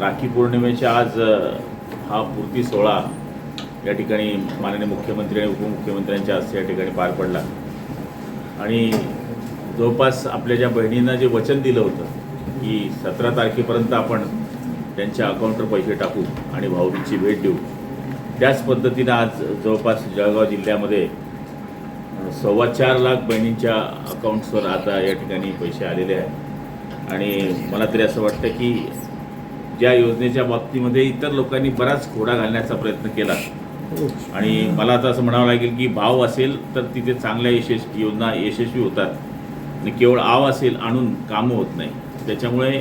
राखी पौर्णिमेच्या आज हा पूर्ती सोहळा या ठिकाणी माननीय मुख्यमंत्री आणि उपमुख्यमंत्र्यांच्या हस्ते या ठिकाणी पार पडला. आणि जवळपास आपल्या ज्या बहिणींना जे वचन दिलं होतं की सतरा तारखेपर्यंत आपण त्यांच्या अकाउंटवर पैसे टाकू आणि भाऊबीजची भेट देऊ त्याच पद्धतीनं आज जवळपास जळगाव जिल्ह्यामध्ये सव्वा चार लाख बहिणींच्या अकाउंट्सवर आता या ठिकाणी पैसे आलेले आहेत. आणि मला तरी असं वाटतं की ज्या योजनेच्या बाबतीमध्ये इतर लोकांनी बराच खोडा घालण्याचा प्रयत्न केला. आणि मला आता असं म्हणावं लागेल की भाव असेल तर तिथे चांगल्या यशस्वी योजना यशस्वी होतात. आणि केवळ आव असेल आणून कामं होत नाही. त्याच्यामुळे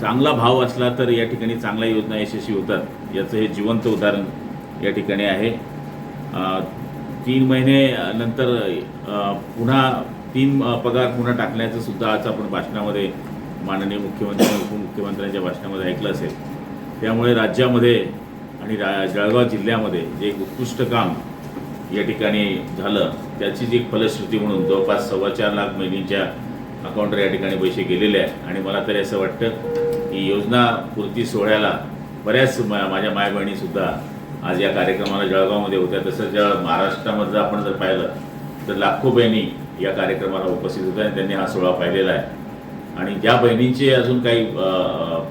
चांगला भाव असला तर या ठिकाणी चांगल्या योजना यशस्वी होतात. याचं हे जिवंत उदाहरण या ठिकाणी आहे. तीन महिने नंतर पुन्हा तीन पगार पुन्हा टाकण्याचं सुद्धा आज आपण भाषणामध्ये माननीय मुख्यमंत्री आणि उपमुख्यमंत्र्यांच्या भाषणामध्ये ऐकलं असेल. त्यामुळे राज्यामध्ये आणि रा जळगाव जिल्ह्यामध्ये जे एक उत्कृष्ट काम या ठिकाणी झालं त्याची जी एक फलश्रुती म्हणून जवळपास सव्वा चार लाख महिन्यांच्या अकाउंटवर या ठिकाणी पैसे गेलेले आहे आणि मला तरी असं वाटतं की योजना पूर्ती सोहळ्याला बऱ्याच माझ्या माय बहिणीसुद्धा आज या कार्यक्रमाला जळगावमध्ये होत्या. तसंच ज्या महाराष्ट्रामधलं आपण जर पाहिलं तर लाखो बहिणी या कार्यक्रमाला उपस्थित होत्या आणि त्यांनी हा सोहळा पाहिलेला आहे. आणि ज्या बहिणींचे अजून काही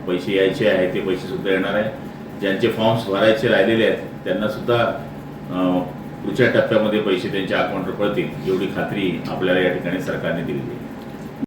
पैसे यायचे आहे ते पैसे सुद्धा येणार आहे ज्यांचे फॉर्म्स भरायचे राहिलेले आहेत त्यांना सुद्धा पुढच्या टप्प्यामध्ये पैसे त्यांच्या अकाउंटवर पडतील एवढी खात्री आपल्याला या ठिकाणी सरकारने दिलेली आहे.